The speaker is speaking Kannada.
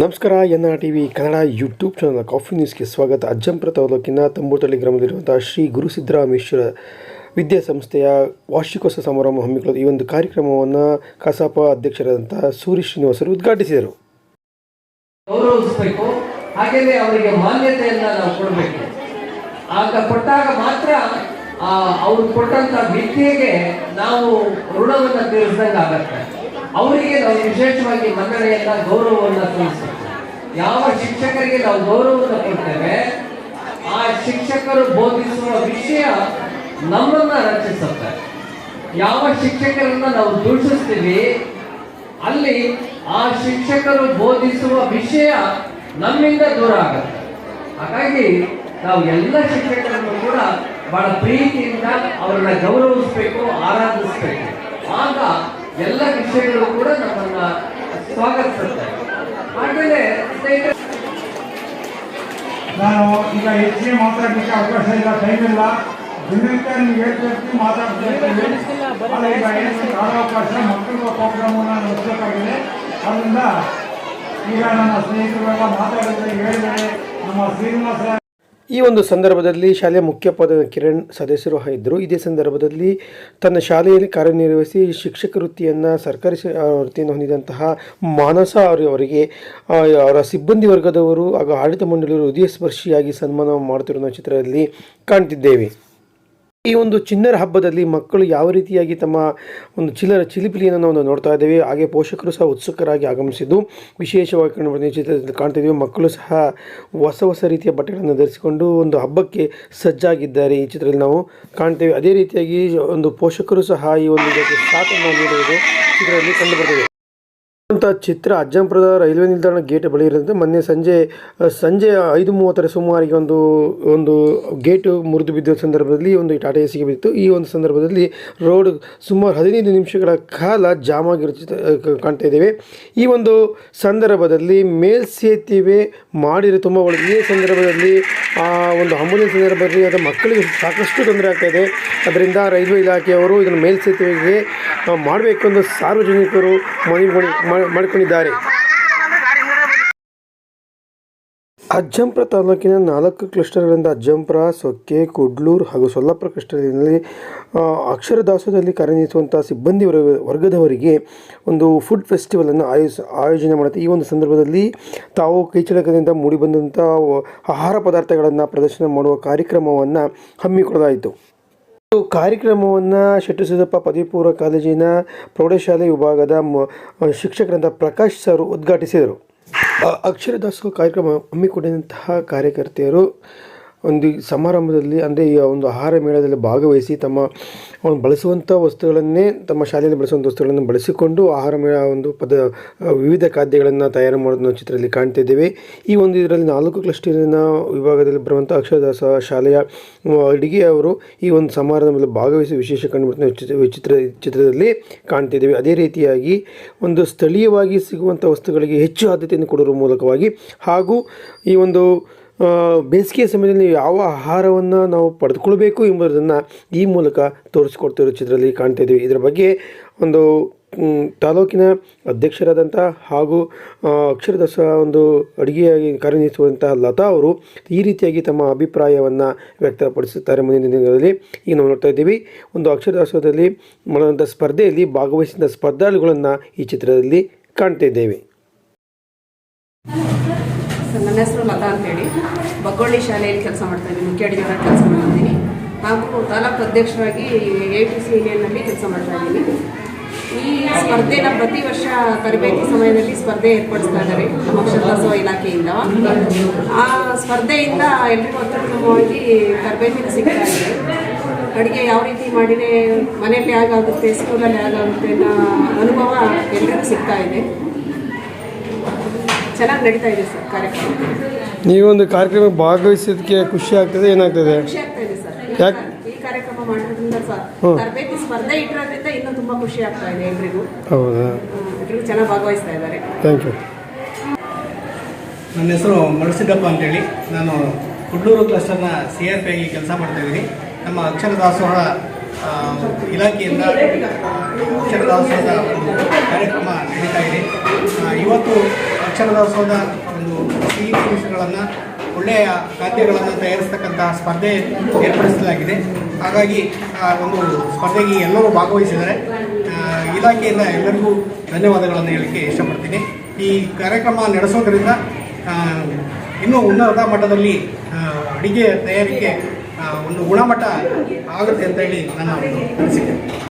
ನಮಸ್ಕಾರ N R T V Kannada YouTube channel coffee ನ್ಯೂಸ್ಗೆ ಸ್ವಾಗತ. ಅಜ್ಜಂಪುರ ತಾಲೂಕಿನ ತಂಬೂತಳ್ಳಿ ಗ್ರಾಮದಲ್ಲಿರುವಂತಹ ಶ್ರೀ ಗುರು ಸಿದ್ದರಾಮೇಶ್ವರ ವಿದ್ಯಾಸಂಸ್ಥೆಯ ವಾರ್ಷಿಕೋತ್ಸವ ಸಮಾರಂಭ ಹಮ್ಮಿಕೊಳ್ಳಲು ಈ ಒಂದು ಕಾರ್ಯಕ್ರಮವನ್ನು ಕಸಾಪ ಅಧ್ಯಕ್ಷರಾದಂತಹ ಸೂರಿ ಶ್ರೀನಿವಾಸರು ಉದ್ಘಾಟಿಸಿದರು. ಗೌರವಿಸಬೇಕು ಹಾಗೆಯೇ ಅವರಿಗೆ ಮಾನ್ಯತೆಯನ್ನ ನಾವು ಕೊಡಬೇಕು. ಆಗ ಕೊಟ್ಟಾಗ ಮಾತ್ರ ಅವರು ಕೊಟ್ಟಂತ ವಿದ್ಯೆಗೆ ನಾವು ಋಣವನ್ನ ತೀರಿಸಿದಂಗೆ ಆಗತ್ತೆ. ಅವರಿಗೆ ನಾವು ವಿಶೇಷವಾಗಿ ಮನ್ನಣೆಯನ್ನ ಗೌರವವನ್ನು ಸಲ್ಲಿಸ್ತೇವೆ ಯಾವ ಶಿಕ್ಷಕರಿಗೆ ನಾವು ಗೌರವವನ್ನು ಕೊಡ್ತೇವೆ, ಆ ಶಿಕ್ಷಕರು ಬೋಧಿಸುವ ವಿಷಯ ನಮ್ಮನ್ನ ರಚಿಸುತ್ತೆ ಯಾವ ಶಿಕ್ಷಕರನ್ನ ನಾವು ದೂಷಿಸ್ತೀವಿ, ಅಲ್ಲಿ ಆ ಶಿಕ್ಷಕರು ಬೋಧಿಸುವ ವಿಷಯ ನಮ್ಮಿಂದ ದೂರ ಆಗುತ್ತೆ. ಹಾಗಾಗಿ ನಾವು ಎಲ್ಲ ಶಿಕ್ಷಕರನ್ನು ಕೂಡ ಬಹಳ ಪ್ರೀತಿಯಿಂದ ಅವರನ್ನ ಗೌರವಿಸಬೇಕು, ಆರಾಧಿಸಬೇಕು. ಆಗ ಎಲ್ಲ ವಿಷಯಗಳು ಕೂಡ ನಮ್ಮನ್ನ ಸ್ವಾಗತಿಸುತ್ತೆ. ಆಮೇಲೆ ನಾನು ಈಗ ಹೆಚ್ಚಿಗೆ ಮಾತಾಡಲಿಕ್ಕೆ ಅವಕಾಶ ಇಲ್ಲ ಟೈಮ್ ಇಲ್ಲ. ದಿನಕ್ಕೆ ನೀವು ಹೇಳ್ತಿರ್ತೀನಿ ಮಾತಾಡ್ತಾ ಇರ್ತೀವಿ ಆದರೆ ಈಗ ಏನು ಕಾಲಾವಕಾಶ ಮಕ್ಕಳ ಪ್ರೋಗ್ರಾಮನ್ನು ನಡೆಸಬೇಕಾಗಿದೆ. ಅದರಿಂದ ಈಗ ನನ್ನ ಸ್ನೇಹಿತರೆಲ್ಲ ಮಾತಾಡಿದ್ರೆ ಹೇಳಿದರೆ ನಮ್ಮ ಶ್ರೀನಿವಾಸ ಈ ಒಂದು ಸಂದರ್ಭದಲ್ಲಿ ಶಾಲೆಯ ಮುಖ್ಯೋಪಾಧ್ಯಾಯ ಕಿರಣ್ ಸದಸ್ಯರು ಇದ್ದರು. ಇದೇ ಸಂದರ್ಭದಲ್ಲಿ ತನ್ನ ಶಾಲೆಯಲ್ಲಿ ಕಾರ್ಯನಿರ್ವಹಿಸಿ ಶಿಕ್ಷಕ ವೃತ್ತಿಯನ್ನು ಸರ್ಕಾರಿ ವೃತ್ತಿಯನ್ನು ಹೊಂದಿದಂತಹ ಮಾನಸ ಅವರು ಅವರಿಗೆ ಅವರ ಸಿಬ್ಬಂದಿ ವರ್ಗದವರು ಹಾಗೂ ಆಡಳಿತ ಮಂಡಳಿಯವರು ಹೃದಯ ಸ್ಪರ್ಶಿಯಾಗಿ ಸನ್ಮಾನ ಮಾಡುತ್ತಿರುವ ಚಿತ್ರದಲ್ಲಿ ಕಾಣ್ತಿದ್ದೇವೆ. ಈ ಒಂದು ಚಿನ್ನರ ಹಬ್ಬದಲ್ಲಿ ಮಕ್ಕಳು ಯಾವ ರೀತಿಯಾಗಿ ತಮ್ಮ ಒಂದು ಚಿಲ್ಲರ ಚಿಲಿಪಿಲಿಯನ್ನು ನಾವು ನೋಡ್ತಾ ಇದ್ದೇವೆ, ಹಾಗೆ ಪೋಷಕರು ಸಹ ಉತ್ಸುಕರಾಗಿ ಆಗಮಿಸಿದ್ದು, ವಿಶೇಷವಾಗಿ ಕಂಡು ಈ ಚಿತ್ರದಲ್ಲಿ ಕಾಣ್ತಿದ್ದೀವಿ, ಮಕ್ಕಳು ಸಹ ಹೊಸ ಹೊಸ ರೀತಿಯ ಬಟ್ಟೆಗಳನ್ನು ಧರಿಸಿಕೊಂಡು ಒಂದು ಹಬ್ಬಕ್ಕೆ ಸಜ್ಜಾಗಿದ್ದಾರೆ. ಈ ಚಿತ್ರದಲ್ಲಿ ನಾವು ಕಾಣ್ತೇವೆ, ಅದೇ ರೀತಿಯಾಗಿ ಒಂದು ಪೋಷಕರು ಸಹ ಈ ಒಂದು ಸಾಥನ್ನು ನೀಡುವುದು ಇದರಲ್ಲಿ ಕಂಡು ಬರ್ತದೆ ಅಂತ ಚಿತ್ರ ಅಜ್ಜಂಪುರದ ರೈಲ್ವೆ ನಿಲ್ದಾಣ ಗೇಟ್ ಬಳಿ ಇರುತ್ತೆ ಮೊನ್ನೆ ಸಂಜೆ ಸಂಜೆ ಐದು ಮೂವತ್ತರ ಸುಮಾರಿಗೆ ಒಂದು ಒಂದು ಗೇಟ್ ಮುರಿದು ಬಿದ್ದ ಸಂದರ್ಭದಲ್ಲಿ ಒಂದು ಟಾಟಾ ಎಸಿಗೆ ಬಿತ್ತು ಈ ಒಂದು ಸಂದರ್ಭದಲ್ಲಿ ರೋಡ್ ಸುಮಾರು ಹದಿನೈದು ನಿಮಿಷಗಳ ಕಾಲ ಜಾಮ್ ಆಗಿರೋ ಚಿತ್ರ ಅ, ಕ- ಕಾಣ್ತಾ ಇದ್ದೇವೆ. ಈ ಒಂದು ಸಂದರ್ಭದಲ್ಲಿ ಮೇಲ್ಸೇತುವೆ ಮಾಡಿರೋ ತುಂಬ ಈ ಸಂದರ್ಭದಲ್ಲಿ ಆ ಒಂದು ಅಂಬುಲೆನ್ಸ್ ಸಂದರ್ಭದಲ್ಲಿ ಅದು ಮಕ್ಕಳಿಗೆ ಸಾಕಷ್ಟು ತೊಂದರೆ ಆಗ್ತಾಯಿದೆ ಅದರಿಂದ ರೈಲ್ವೆ ಇಲಾಖೆಯವರು ಇದನ್ನು ಮೇಲ್ಸೇತುವೆಗೆ ಮಾಡಬೇಕು ಎಂದು ಸಾರ್ವಜನಿಕರು ಮನವಿ ಮಾಡಿಕೊಂಡಿದ್ದಾರೆ. ಅಜ್ಜಂಪುರ ತಾಲೂಕಿನ ನಾಲ್ಕು ಕ್ಲಸ್ಟರ್ಗಳಿಂದ ಅಜ್ಜಂಪುರ, ಸೊಕ್ಕೆ, ಕುಡ್ಲೂರು ಹಾಗೂ ಸೊಲ್ಲಾಪುರ ಕ್ಲಸ್ಟರ್ನಲ್ಲಿ ಅಕ್ಷರ ದಾಸೋಹದಲ್ಲಿ ಕಾರ್ಯನಿರ್ವಹಿಸುವಂಥ ಸಿಬ್ಬಂದಿ ವರ್ಗ ವರ್ಗದವರಿಗೆ ಒಂದು ಫುಡ್ ಫೆಸ್ಟಿವಲನ್ನು ಆಯೋಜ ಆಯೋಜನೆ ಮಾಡುತ್ತೆ. ಈ ಒಂದು ಸಂದರ್ಭದಲ್ಲಿ ತಾವು ಕೈಚಳಕದಿಂದ ಮೂಡಿಬಂದಂಥ ಆಹಾರ ಪದಾರ್ಥಗಳನ್ನು ಪ್ರದರ್ಶನ ಮಾಡುವ ಕಾರ್ಯಕ್ರಮವನ್ನು ಹಮ್ಮಿಕೊಳ್ಳಲಾಯಿತು. ಕಾರ್ಯಕ್ರಮವನ್ನು ಶೆಟ್ಟುಸಿದ್ದಪ್ಪ ಪದವಿ ಪೂರ್ವ ಕಾಲೇಜಿನ ಪ್ರೌಢಶಾಲೆ ವಿಭಾಗದ ಶಿಕ್ಷಕರಾದ ಪ್ರಕಾಶ್ ಸರ್ ಉದ್ಘಾಟಿಸಿದರು. ಅಕ್ಷರ ದಾಸೋಹ ಕಾರ್ಯಕ್ರಮ ಹಮ್ಮಿಕೊಂಡಿದ್ದಂತಹ ಕಾರ್ಯಕರ್ತೆಯರು ಒಂದು ಸಮಾರಂಭದಲ್ಲಿ, ಅಂದರೆ ಈ ಒಂದು ಆಹಾರ ಮೇಳದಲ್ಲಿ ಭಾಗವಹಿಸಿ ತಮ್ಮ ಒಂದು ಬಳಸುವಂಥ ವಸ್ತುಗಳನ್ನೇ, ತಮ್ಮ ಶಾಲೆಯಲ್ಲಿ ಬಳಸುವಂಥ ವಸ್ತುಗಳನ್ನು ಬಳಸಿಕೊಂಡು ಆಹಾರ ಮೇಳ ಒಂದು ಪದ, ವಿವಿಧ ಖಾದ್ಯಗಳನ್ನು ತಯಾರು ಮಾಡೋದನ್ನು ಚಿತ್ರದಲ್ಲಿ ಕಾಣ್ತಿದ್ದೇವೆ ಈ ಒಂದು ಇದರಲ್ಲಿ ನಾಲ್ಕು ಕ್ಲಸ್ಟರಿನ ವಿಭಾಗದಲ್ಲಿ ಬರುವಂಥ ಅಕ್ಷರದಾಸ ಶಾಲೆಯ ಅಡುಗೆ ಅವರು ಈ ಒಂದು ಸಮಾರಂಭದಲ್ಲಿ ಭಾಗವಹಿಸಿ ವಿಶೇಷ ಕಂಡುಬಿಡ್ತಾ ಚಿತ್ರ ಚಿತ್ರ, ಚಿತ್ರದಲ್ಲಿ ಕಾಣ್ತಿದ್ದೇವೆ ಅದೇ ರೀತಿಯಾಗಿ ಒಂದು ಸ್ಥಳೀಯವಾಗಿ ಸಿಗುವಂಥ ವಸ್ತುಗಳಿಗೆ ಹೆಚ್ಚು ಆದ್ಯತೆಯನ್ನು ಕೊಡುವ ಮೂಲಕವಾಗಿ ಹಾಗೂ ಈ ಒಂದು ಆ, ಬೇಸಿಗೆಯ ಸಮಯದಲ್ಲಿ ಯಾವ ಆಹಾರವನ್ನು ನಾವು ಪಡೆದುಕೊಳ್ಬೇಕು ಎಂಬುದನ್ನು ಈ ಮೂಲಕ ತೋರಿಸಿಕೊಡ್ತಿರೋ ಚಿತ್ರದಲ್ಲಿ ಕಾಣ್ತಾ ಇದ್ದೀವಿ ಇದರ ಬಗ್ಗೆ ಒಂದು ತಾಲೂಕಿನ ಅಧ್ಯಕ್ಷರಾದಂಥ ಹಾಗೂ ಅಕ್ಷರ ಅಕ್ಷರದಾಸ ಒಂದು ಅಡುಗೆಯಾಗಿ ಕಾರ್ಯನಿರ್ವಹಿಸುವಂತಹ ಲತಾ ಅವರು ಈ ರೀತಿಯಾಗಿ ತಮ್ಮ ಅಭಿಪ್ರಾಯವನ್ನು ವ್ಯಕ್ತಪಡಿಸುತ್ತಾರೆ ಮುಂದಿನ ದಿನಗಳಲ್ಲಿ. ಈಗ ನಾವು ನೋಡ್ತಾ ಇದ್ದೀವಿ ಒಂದು ಅಕ್ಷರದಾಸದಲ್ಲಿ ಮಾಡುವಂಥ ಸ್ಪರ್ಧೆಯಲ್ಲಿ ಭಾಗವಹಿಸಿದ ಸ್ಪರ್ಧಾಳುಗಳನ್ನು ಈ ಚಿತ್ರದಲ್ಲಿ ಕಾಣ್ತಾ ಇದ್ದೇವೆ. ನನ್ನ ಹೆಸರು ಲತಾ ಅಂತೇಳಿ. ಬಗ್ಗೊಳ್ಳಿ ಶಾಲೆಯಲ್ಲಿ ಕೆಲಸ ಮಾಡ್ತಾ ಇದ್ದೀನಿ, ಮುಖ್ಯ ಅಡಿಗೆ ಕೆಲಸ ಮಾಡ್ತೀನಿ ಹಾಗೂ ತಾಲೂಕು ಅಧ್ಯಕ್ಷರಾಗಿ ಎ ಟಿ ಸಿ ಯೂನಿಯನ್ನಲ್ಲಿ ಕೆಲಸ ಮಾಡ್ತಾ ಇದ್ದೀನಿ. ಈ ಸ್ಪರ್ಧೆನ ಪ್ರತಿ ವರ್ಷ ತರಬೇತಿ ಸಮಯದಲ್ಲಿ ಸ್ಪರ್ಧೆ ಏರ್ಪಡಿಸ್ತಾ ಇದ್ದಾರೆ, ನಮ್ಮ ಅಕ್ಷರದಾಸೋಹ ಇಲಾಖೆಯಿಂದ. ಆ ಸ್ಪರ್ಧೆಯಿಂದ ಎಲ್ರಿಗೂ ಅತ್ಯುತ್ತಮವಾಗಿ ತರಬೇತಿ ಸಿಗ್ತಾ ಇದೆ. ಅಡುಗೆ ಯಾವ ರೀತಿ ಮಾಡಿದರೆ ಮನೆಯಲ್ಲಿ ಹೇಗಾಗುತ್ತೆ ಸ್ಕೂಲಲ್ಲಿ ಹೇಗಾಗುತ್ತೆ ಅನ್ನೋ ಅನುಭವ ಎಲ್ರಿಗೂ ಸಿಗ್ತಾ ಇದೆ. ಚೆನ್ನಾಗಿ ನಡೀತಾ ಇದೆ ಸರ್ ಕಾರ್ಯಕ್ರಮ. ಈ ಒಂದು ಕಾರ್ಯಕ್ರಮ ಭಾಗವಹಿಸೋದಕ್ಕೆ ಖುಷಿ ಆಗ್ತದೆ ಏನಾಗ್ತದೆ? ಖುಷಿ ಆಗ್ತಾ ಇದೆ ಸರ್. ಯಾಕ್- ಈ ಕಾರ್ಯಕ್ರಮ ಮಾಡೋದ್ರಿಂದ ಸರ್ ಹ್ಮ್. ತರಬೇತಿ ಸ್ಪರ್ಧೆ ಇಟ್ಟಿರೋದ್ರಿಂದ ಇನ್ನೂ ತುಂಬಾ ಖುಷಿ ಆಗ್ತಾ ಇದೆ ಎಲ್ರಿಗೂ. ಹೌದಾ? ಹ್ಮ್, ಎಲ್ರಿಗೂ ಚೆನ್ನಾಗಿ ಭಾಗವಹಿಸ್ತಾ ಇದ್ದಾರೆ. Thank you. ನನ್ನ ಹೆಸರು ಮಳಸಿದ್ದಪ್ಪ ಅಂತೇಳಿ. ನಾನು ಕುಡ್ಲೂರು ಕ್ಲಸ್ಟರ್ನ ಸಿ ಆರ್ ಪಿ ಆಗಿ ಕೆಲಸ ಮಾಡ್ತಾಯಿದ್ದೀನಿ ನಮ್ಮ ಅಕ್ಷರ ದಾಸೋಹ ಇಲಾಖೆಯಿಂದ ಅಕ್ಷರ ದಾಸೋಹದ ಒಂದು ಕಾರ್ಯಕ್ರಮ ನಡೀತಾ ಇದೆ. ಇವತ್ತು ಇವತ್ತು ಅಕ್ಷರದಾಸೋಹದ ಒಂದು ಸಿಹಿ ತಿನಿಸುಗಳನ್ನು, ಒಳ್ಳೆಯ ಖಾದ್ಯಗಳನ್ನು ತಯಾರಿಸ್ತಕ್ಕಂತಹ ಸ್ಪರ್ಧೆ ಏರ್ಪಡಿಸಲಾಗಿದೆ. ಹಾಗಾಗಿ ಒಂದು ಸ್ಪರ್ಧೆಗೆ ಎಲ್ಲರೂ ಭಾಗವಹಿಸಿದರೆ ಇಲಾಖೆಯಿಂದ ಎಲ್ಲರಿಗೂ ಧನ್ಯವಾದಗಳನ್ನು ಹೇಳಲಿಕ್ಕೆ ಇಷ್ಟಪಡ್ತೀನಿ. ಈ ಕಾರ್ಯಕ್ರಮ ನಡೆಸೋದ್ರಿಂದ ಇನ್ನೂ ಉನ್ನತ ಮಟ್ಟದಲ್ಲಿ ಅಡಿಗೆ ತಯಾರಿಕೆ ಒಂದು ಗುಣಮಟ್ಟ ಆಗುತ್ತೆ ಅಂತ ಹೇಳಿ ನನ್ನ ಒಂದು ಅನಿಸಿಕೆ